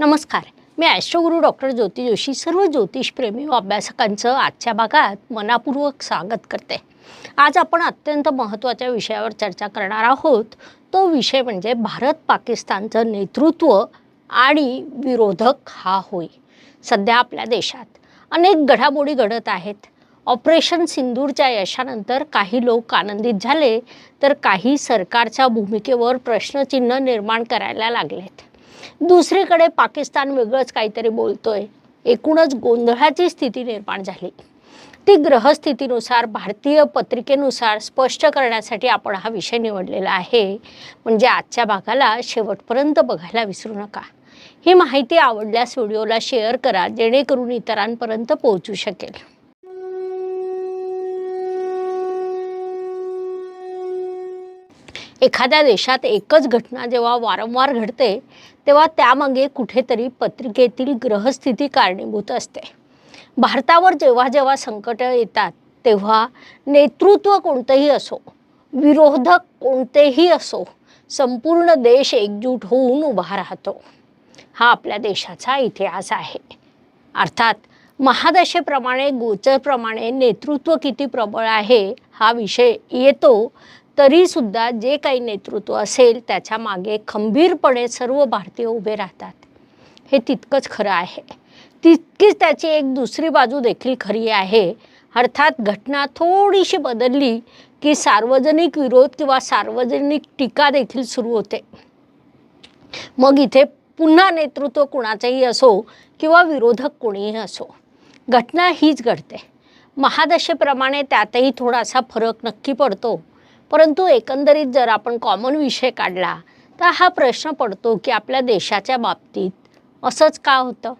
नमस्कार. मी Astroguru doctor Jyoti Joshi सर्व ज्योतिषप्रेमी व अभ्यासकांचं आजच्या भागात मनापूर्वक स्वागत करते. आज आपण अत्यंत महत्त्वाच्या विषयावर चर्चा करणार आहोत. तो विषय म्हणजे भारत पाकिस्तानचं नेतृत्व आणि विरोधक हा होय. सध्या आपल्या देशात अनेक घडामोडी घडत आहेत. ऑपरेशन सिंदूरच्या यशानंतर काही लोक आनंदित झाले तर काही सरकारच्या भूमिकेवर प्रश्नचिन्ह निर्माण करायला लागलेत. दुसरीकडे पाकिस्तान वेगळंच काहीतरी बोलतोय. एकूणच गोंधळाची स्थिती निर्माण झाली. ती ग्रहस्थितीनुसार भारतीय पत्रिकेनुसार स्पष्ट करण्यासाठी आपण हा विषय निवडलेला आहे. म्हणजे आजच्या भागाला शेवटपर्यंत बघायला विसरू नका. ही माहिती आवडल्यास व्हिडिओला शेअर करा जेणेकरून इतरांपर्यंत पोहोचू शकेल. एखाद्या देशात एकच घटना जेव्हा वारंवार घडते तेव्हा त्यामागे कुठेतरी पत्रिकेतील ग्रहस्थिती कारणीभूत असते. भारतावर जेव्हा जेव्हा संकट येतात तेव्हा नेतृत्व कोणतंही असो विरोधक कोणतेही असो संपूर्ण देश एकजूट होऊन उभा राहतो. हा आपल्या देशाचा इतिहास आहे. अर्थात महादशेप्रमाणे गोचरप्रमाणे नेतृत्व किती प्रबळ आहे हा विषय येतो तरीसुद्धा जे काही नेतृत्व असेल त्याच्यामागे खंबीरपणे सर्व भारतीय उभे राहतात. हे तितकंच खरं आहे. तितकीच त्याची एक दुसरी बाजू देखील खरी आहे. अर्थात घटना थोडीशी बदलली की सार्वजनिक विरोध किंवा सार्वजनिक टीका देखील सुरू होते. मग इथे पुन्हा नेतृत्व कुणाचंही असो किंवा विरोधक कोणीही असो घटना हीच घडते. महादशेप्रमाणे त्यातही थोडासा फरक नक्की पडतो. परंतु एकंदरीत जर आपण कॉमन विषय काढला तर हा प्रश्न पडतो की आपल्या देशाच्या बाबतीत असंच का होतं?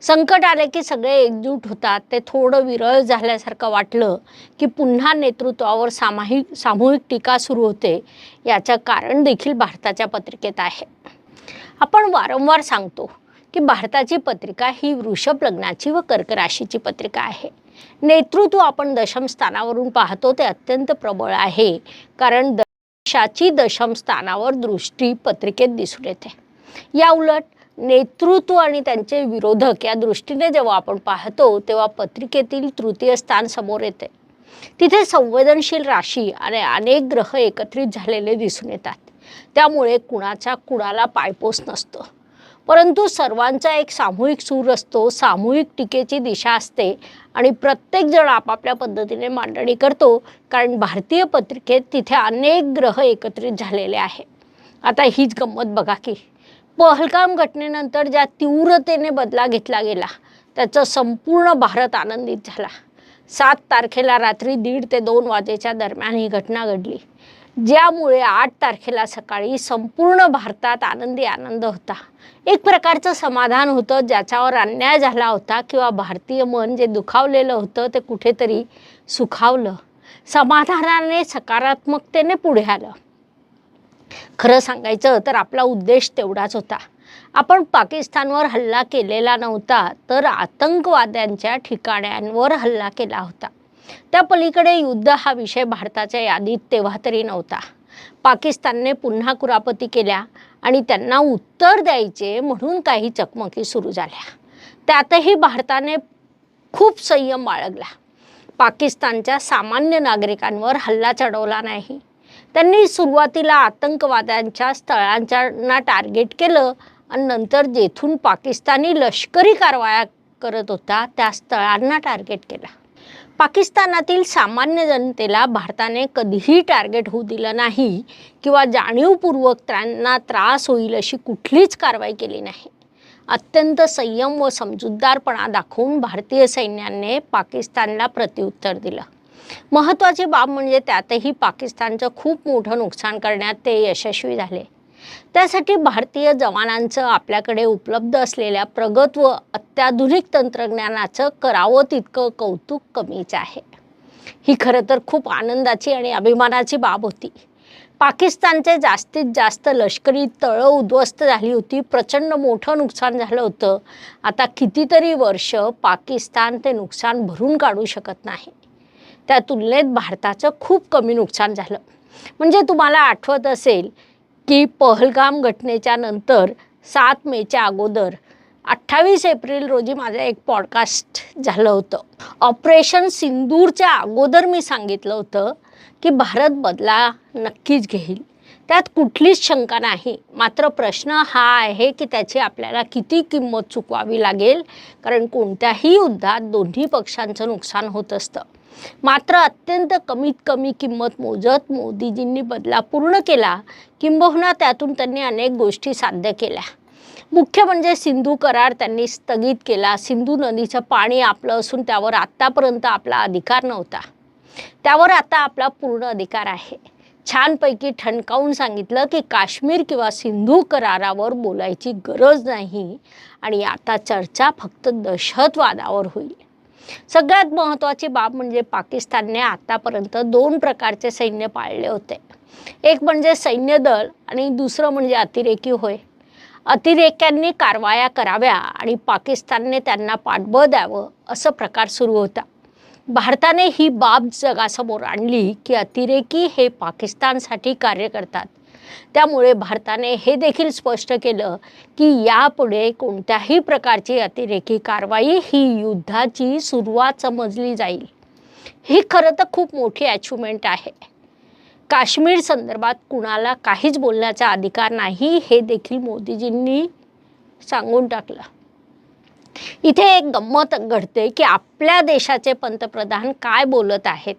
संकट आले की सगळे एकजूट होतात ते थोडं विरळ झाल्यासारखं वाटलं की पुन्हा नेतृत्वावर सामाहिक सामूहिक टीका सुरू होते याचं कारण देखील भारताच्या पत्रिकेत आहे. आपण वारंवार सांगतो की भारताची पत्रिका ही वृषभ लग्नाची व कर्क राशीची पत्रिका आहे. नेतृत्व आपण दशम स्थानावरून पाहतो ते अत्यंत प्रबळ आहे. कारण दशाची दशम स्थानावर दृष्टी पत्रिकेत दिसून येते. या उलट नेतृत्व आणि त्यांचे विरोधक या दृष्टीने जेव्हा आपण पाहतो तेव्हा पत्रिकेतील तृतीय स्थान समोर येते. तिथे संवेदनशील राशी आणि अनेक ग्रह एकत्रित झालेले दिसून येतात. त्यामुळे कुणाचा कुणाला पायपोस नसतं. परंतु सर्वांचा एक सामूहिक सूर असतो सामूहिक टीकेची दिशा असते आणि प्रत्येकजण आपापल्या पद्धतीने मांडणी करतो कारण भारतीय पत्रिकेत तिथे अनेक ग्रह एकत्रित झालेले आहे. आता हीच गंमत बघा की पहलगाम घटनेनंतर ज्या तीव्रतेने बदला घेतला गेला त्याचा संपूर्ण भारत आनंदित झाला. सात तारखेला रात्री दीड ते दोन वाजेच्या दरम्यान ही घटना घडली. ज्यामुळे आठ तारखेला सकाळी संपूर्ण भारतात आनंदी आनंद होता. एक प्रकारचं समाधान होतं ज्याच्यावर अन्याय झाला होता किंवा भारतीय मन जे दुखावलेलं होतं ते कुठेतरी सुखावलं. समाधानाने सकारात्मकतेने पुढे आलं. खरं सांगायचं तर आपला उद्देश तेवढाच होता. आपण पाकिस्तानवर हल्ला केलेला नव्हता तर आतंकवाद्यांच्या ठिकाण्यांवर हल्ला केला होता. त्या पलीकडे युद्ध हा विषय भारताच्या यादीत तेव्हा तरी नव्हता. पाकिस्तानने पुन्हा कुरापती केल्या आणि त्यांना उत्तर द्यायचे म्हणून काही चकमकी सुरू झाल्या. त्यातही भारताने खूप संयम बाळगला. पाकिस्तानच्या सामान्य नागरिकांवर हल्ला चढवला नाही. त्यांनी सुरुवातीला आतंकवाद्यांच्या स्थळांच्या टार्गेट केलं आणि नंतर जेथून पाकिस्तानी लष्करी कारवाया करत होता त्या स्थळांना टार्गेट केला. पाकिस्तानातील सामान्य जनतेला भारताने कधीही टार्गेट होऊ दिलं नाही किंवा जाणीवपूर्वक त्यांना त्रास होईल अशी कुठलीच कारवाई केली नाही. अत्यंत संयम व समजूतदारपणा दाखवून भारतीय सैन्याने पाकिस्तानला प्रत्युत्तर दिलं. महत्त्वाची बाब म्हणजे त्यातही पाकिस्तानचं खूप मोठं नुकसान करण्यात ते यशस्वी झाले. त्यासाठी भारतीय जवानांचं आपल्याकडे उपलब्ध असलेल्या प्रगत व अत्याधुनिक तंत्रज्ञानाचं करावं तितकं कौतुक कमीच आहे. ही खरं तर खूप आनंदाची आणि अभिमानाची बाब होती. पाकिस्तानचे जास्तीत जास्त लष्करी तळं उद्ध्वस्त झाली होती प्रचंड मोठं नुकसान झालं होतं. आता कितीतरी वर्ष पाकिस्तान ते नुकसान भरून काढू शकत नाही. त्या तुलनेत भारताचं खूप कमी नुकसान झालं. म्हणजे तुम्हाला आठवत असेल की पहलगाम घटनेच्या नंतर सात मेच्या अगोदर अठ्ठावीस एप्रिल रोजी माझं एक पॉडकास्ट झालं होतं. ऑपरेशन सिंदूरच्या अगोदर मी सांगितलं होतं की भारत बदला नक्कीच घेईल. त्यात कुठलीच शंका नाही. मात्र प्रश्न हा आहे की त्याची आपल्याला किती किंमत चुकवावी लागेल? कारण कोणत्याही युद्धात दोन्ही पक्षांचं नुकसान होत असतं. मात्र अत्यंत कमीत कमी किंमत मोजत मोदीजींनी बदला पूर्ण केला. किंबहुना त्यातून त्यांनी अनेक गोष्टी साध्य केल्या. मुख्य म्हणजे सिंधू करार त्यांनी स्थगित केला. सिंधू नदीचं पाणी आपलं असून त्यावर आत्तापर्यंत आपला अधिकार नव्हता. त्यावर आता आपला पूर्ण अधिकार आहे. छानपैकी ठणकावून सांगितलं की काश्मीर किंवा सिंधू करारावर बोलायची गरज नाही आणि आता चर्चा फक्त दहशतवादावर होईल. सगळ्यात महत्त्वाची बाब म्हणजे पाकिस्तानने आतापर्यंत दोन प्रकारचे सैन्य पाळले होते. एक म्हणजे सैन्य दल आणि दुसरं म्हणजे अतिरेकी होय. अतिरेक्यांनी कारवाया कराव्या आणि पाकिस्तानने त्यांना पाठबळ द्यावं असं प्रकार सुरू होता. भारताने ही बाब जगासमोर आणली की अतिरेकी हे पाकिस्तानसाठी कार्य करतात. त्यामुळे भारताने हे देखील स्पष्ट केलं की यापुढे कोणत्याही प्रकारची अतिरेकी कारवाई ही युद्धाची सुरुवात समजली जाईल. ही खरं तर खूप मोठी अचिव्हमेंट आहे. काश्मीर संदर्भात कुणाला काहीच बोलण्याचा अधिकार नाही हे देखील मोदीजींनी सांगून टाकलं. इथे एक गंमत घडते की आपल्या देशाचे पंतप्रधान काय बोलत आहेत?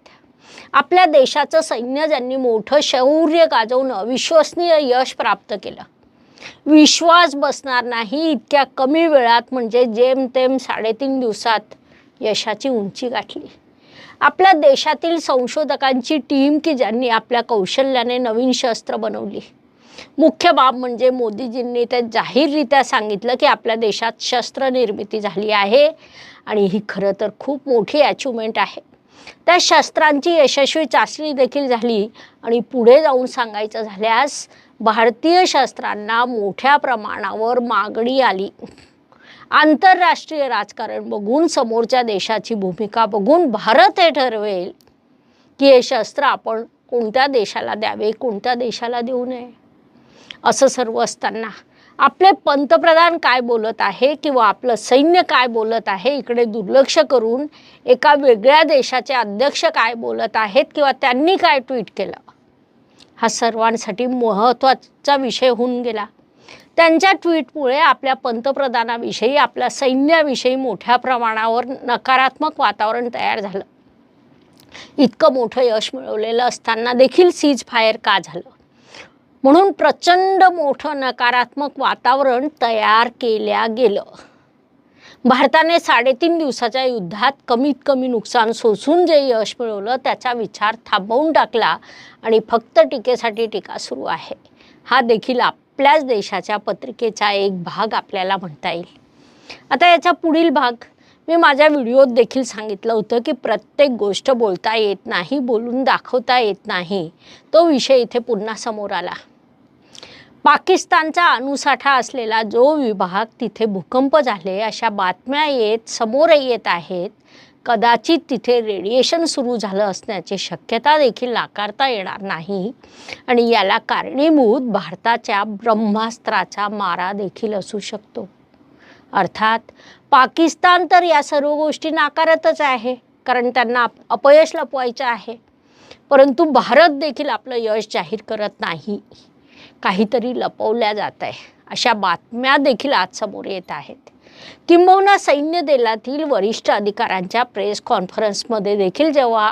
आपल्या देशाचं सैन्य ज्यांनी मोठं शौर्य गाजवून अविश्वसनीय यश प्राप्त केलं. विश्वास बसणार नाही इतक्या कमी वेळात म्हणजे जेमतेम साडेतीन दिवसात यशाची उंची गाठली. आपल्या देशातील संशोधकांची टीम की ज्यांनी आपल्या कौशल्याने नवीन शस्त्र बनवली. मुख्य बाब म्हणजे मोदीजींनी ते जाहीररित्या सांगितलं की आपल्या देशात शस्त्र निर्मिती झाली आहे आणि ही खरं तर खूप मोठी अचिव्हमेंट आहे. त्या शस्त्रांची यशस्वी चाचणी देखील झाली आणि पुढे जाऊन सांगायचं झाल्यास भारतीय शस्त्रांना मोठ्या प्रमाणावर मागणी आली. आंतरराष्ट्रीय राजकारण बघून समोरच्या देशाची भूमिका बघून भारत हे ठरवेल की हे शस्त्र आपण कोणत्या देशाला द्यावे कोणत्या देशाला देऊ नये. असं सर्व असताना आपले पंतप्रधान काय बोलत आहे किंवा आपलं सैन्य काय बोलत आहे इकडे दुर्लक्ष करून एका वेगळ्या देशाचे अध्यक्ष काय बोलत आहेत किंवा त्यांनी काय ट्विट केलं? हा सर्वांसाठी महत्त्वाचा विषय होऊन गेला. त्यांच्या ट्विटमुळे आपल्या पंतप्रधानाविषयी आपल्या सैन्याविषयी मोठ्या प्रमाणावर नकारात्मक वातावरण तयार झालं. इतकं मोठं यश मिळवलेलं असताना देखील सीज फायर का झालं? म्हणून प्रचंड मोठं नकारात्मक वातावरण तयार केल्या गेलं. भारताने साडेतीन दिवसाच्या युद्धात कमीत कमी नुकसान सोसून जे यश मिळवलं त्याचा विचार थांबवून टाकला आणि फक्त टीकेसाठी टीका सुरू आहे. हा देखील आपल्याच देशाच्या पत्रिकेचा एक भाग आपल्याला म्हणता येईल. आता याचा पुढील भाग मी माझ्या व्हिडिओत देखील सांगितलं होतं की प्रत्येक गोष्ट बोलता येत नाही बोलून दाखवता येत नाही. तो विषय इथे पुन्हा समोर आला. पाकिस्तानचा अणुसाठा असलेला जो विभाग तिथे भूकंप झाले अशा बातम्या येत समोर येत आहेत कदाचित तिथे रेडिएशन सुरू झालं असण्याची शक्यता देखील नाकारता येणार नाही. आणि याला कारणीभूत भारताच्या ब्रह्मास्त्राचा मारा देखील असू शकतो. अर्थात पाकिस्तान तर या सर्व गोष्टी नाकारतच आहे कारण त्यांना अपयश लपवायचं आहे. परंतु भारत देखील आपलं यश जाहीर करत नाही. काहीतरी लपवल्या जात आहे. अशा बातम्या देखील आज समोर येत आहेत. किंबहुना सैन्य दलातील वरिष्ठ अधिकाऱ्यांच्या प्रेस कॉन्फरन्समध्ये देखील जेव्हा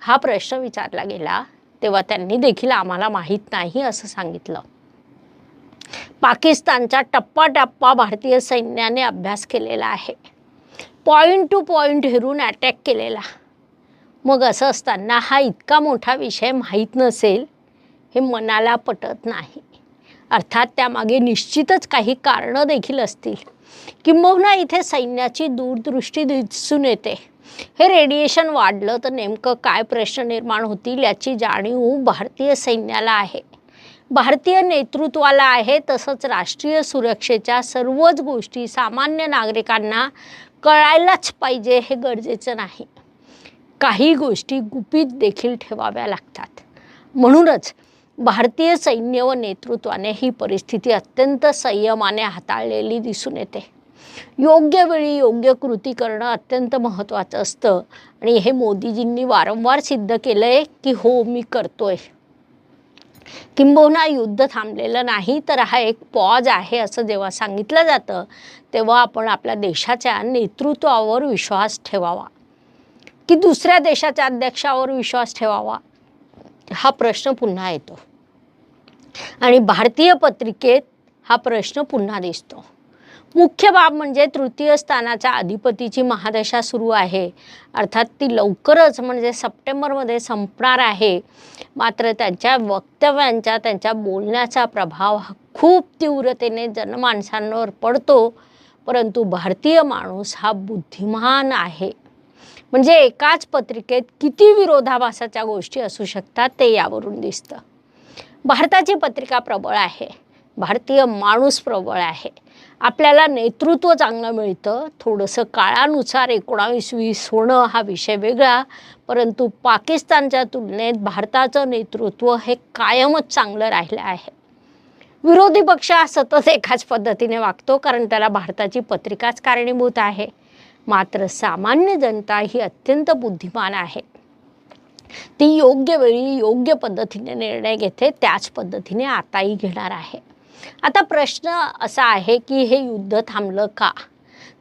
हा प्रश्न विचारला गेला तेव्हा त्यांनी देखील आम्हाला माहीत नाही असं सांगितलं. पाकिस्तानचा टप्पा टप्पा भारतीय सैन्याने अभ्यास केलेला आहे. पॉईंट टू पॉईंट हिरून अटॅक केलेला. मग असं असताना हा इतका मोठा विषय माहीत नसेल हे मनाला पटत नाही. अर्थात त्यामागे निश्चितच काही कारणं देखील असतील. किंबहुना इथे सैन्याची दूरदृष्टी दिसून येते. हे रेडिएशन वाढलं तर नेमकं काय प्रश्न निर्माण होतील याची जाणीव भारतीय सैन्याला आहे. भारतीय नेतृत्वाला आहे तसंच राष्ट्रीय सुरक्षेच्या सर्वच गोष्टी सामान्य नागरिकांना कळायलाच पाहिजे हे गरजेचं नाही. काही गोष्टी गुपित देखील ठेवाव्या लागतात. म्हणूनच भारतीय सैन्य व नेतृत्वाने ही परिस्थिती अत्यंत संयमाने हाताळलेली दिसून येते. योग्य वेळी योग्य कृती करणं अत्यंत महत्त्वाचं असतं आणि हे मोदीजींनी वारंवार सिद्ध केलं आहे की हो मी करतोय. किंबहुना युद्ध थांबलेलं नाही तर हा एक पॉज आहे असं जेव्हा सांगितलं जातं तेव्हा आपण आपल्या देशाच्या नेतृत्वावर विश्वास ठेवावा. की दुसऱ्या देशाच्या अध्यक्षावर विश्वास ठेवावा? हा प्रश्न पुन्हा येतो. आणि भारतीय पत्रिकेत हा प्रश्न पुन्हा दिसतो. मुख्य बाब म्हणजे तृतीय स्थानाच्या अधिपतीची महादशा सुरू आहे. अर्थात ती लवकरच म्हणजे सप्टेंबरमध्ये संपणार आहे. मात्र त्यांच्या वक्तव्यांचा त्यांच्या बोलण्याचा प्रभाव हा खूप तीव्रतेने जनमानसांवर पडतो. परंतु भारतीय माणूस हा बुद्धिमान आहे. म्हणजे एकाच पत्रिकेत किती विरोधाभासाच्या गोष्टी असू शकतात ते यावरून दिसतं. भारताची पत्रिका प्रबळ आहे. भारतीय माणूस प्रबळ आहे. आपल्याला नेतृत्व चांगलं मिळतं. थोडंसं काळानुसार एकोणावीस वीस होणं हा विषय वेगळा. परंतु पाकिस्तानच्या तुलनेत भारताचं नेतृत्व हे कायमच चांगलं राहिलं आहे. विरोधी पक्ष हा सतत एकाच पद्धतीने वागतो कारण त्याला भारताची पत्रिकाच कारणीभूत आहे. मात्र सामान्य जनता ही अत्यंत बुद्धिमान आहे. ती योग्य वेळी योग्य पद्धतीने निर्णय घेते त्याच पद्धतीने आताही घेणार आहे. आता प्रश्न असा आहे की हे युद्ध थांबलं का?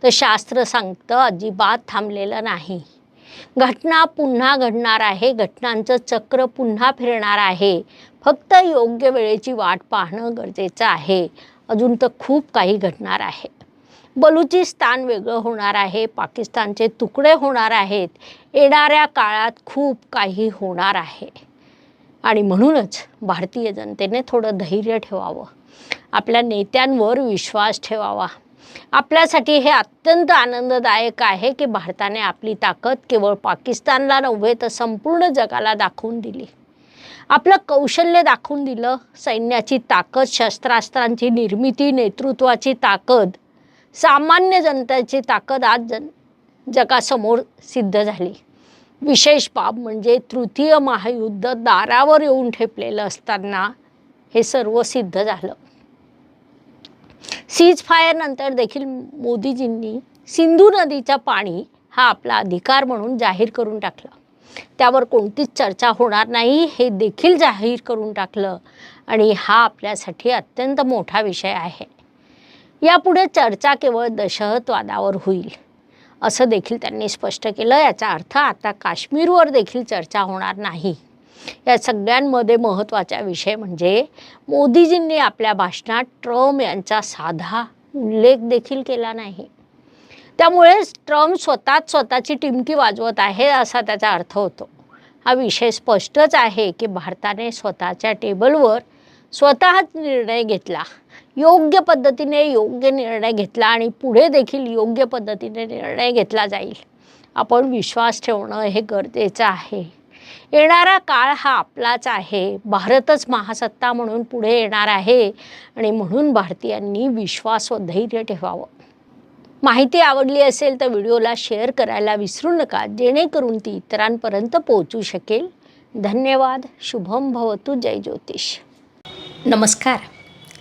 तर शास्त्र सांगतं अजिबात थांबलेलं नाही. घटना पुन्हा घडणार आहे घटनांचं चक्र पुन्हा फिरणार आहे. फक्त योग्य वेळेची वाट पाहणं गरजेचं आहे. अजून तर खूप काही घडणार आहे. बलुचिस्तान वेगळं होणार आहे पाकिस्तानचे तुकडे होणार आहेत. येणाऱ्या काळात खूप काही होणार आहे. आणि म्हणूनच भारतीय जनतेने थोडं धैर्य ठेवावं. आपल्या नेत्यांवर विश्वास ठेवावा. आपल्यासाठी हे अत्यंत आनंददायक आहे की भारताने आपली ताकद केवळ पाकिस्तानला नव्हे तर संपूर्ण जगाला दाखवून दिली. आपलं कौशल्य दाखवून दिलं. सैन्याची ताकद शस्त्रास्त्रांची निर्मिती नेतृत्वाची ताकद सामान्य जनतेची ताकद आज जन जगासमोर सिद्ध झाली. विशेष बाब म्हणजे तृतीय महायुद्ध दारावर येऊन ठेपलेलं असताना हे सर्व सिद्ध झालं. सीज फायरनंतर देखील मोदीजींनी सिंधू नदीचा पाणी हा आपला अधिकार म्हणून जाहीर करून टाकला. त्यावर कोणतीच चर्चा होणार नाही हे देखील जाहीर करून टाकलं आणि हा आपल्यासाठी अत्यंत मोठा विषय आहे. यापुढे चर्चा केवळ दहशतवादावर होईल. असं देखील त्यांनी स्पष्ट केलं. याचा अर्थ आता काश्मीरवर देखील चर्चा होणार नाही. या सगळ्यांमध्ये महत्त्वाचा विषय म्हणजे मोदीजींनी आपल्या भाषणात ट्रम्प यांचा साधा उल्लेख देखील केला नाही. त्यामुळेच ट्रम्प स्वतःच स्वतःची टिमकी वाजवत आहे असा त्याचा अर्थ होतो. हा विषय स्पष्टच आहे की भारताने स्वतःच्या टेबलवर स्वतःच निर्णय घेतला. योग्य पद्धतीने योग्य निर्णय घेतला आणि पुढे देखील योग्य पद्धतीने निर्णय घेतला जाईल. आपण विश्वास ठेवणं हे गरजेचं आहे. येणारा काळ हा आपलाच आहे. भारतच महासत्ता म्हणून पुढे येणार आहे आणि म्हणून भारतीयांनी विश्वास व धैर्य ठेवावं. माहिती आवडली असेल तर व्हिडिओला शेअर करायला विसरू नका जेणेकरून ती इतरांपर्यंत पोहोचू शकेल. धन्यवाद. शुभम भवतु. जय ज्योतिष. नमस्कार.